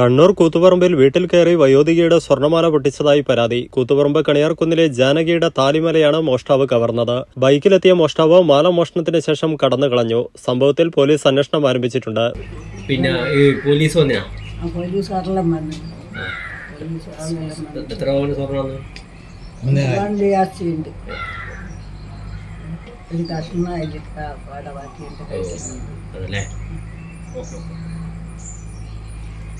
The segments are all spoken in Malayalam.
കണ്ണൂർ കൂത്തുപറമ്പിൽ വീട്ടിൽ കയറി വയോധികയുടെ സ്വർണമാല പൊട്ടിച്ചതായി പരാതി. കൂത്തുപറമ്പ് കണിയാർക്കുന്നിലെ ജാനകിയുടെ താലിമലയാണ് മോഷ്ടാവ് കവർന്നത്. ബൈക്കിലെത്തിയ മോഷ്ടാവ് മാല മോഷണത്തിന് ശേഷം കടന്നു കളഞ്ഞു. സംഭവത്തിൽ പോലീസ് അന്വേഷണം ആരംഭിച്ചിട്ടുണ്ട്. പിന്നെ ഈ പോലീസ് വന്നിനാ എത്ര പവന് സ്വർണം വന്നു? അതല്ലേ?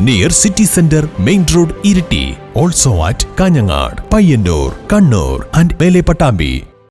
Near city centre main road Iritty also at Kanhangad Payyanur Kannur and Mele Pattambi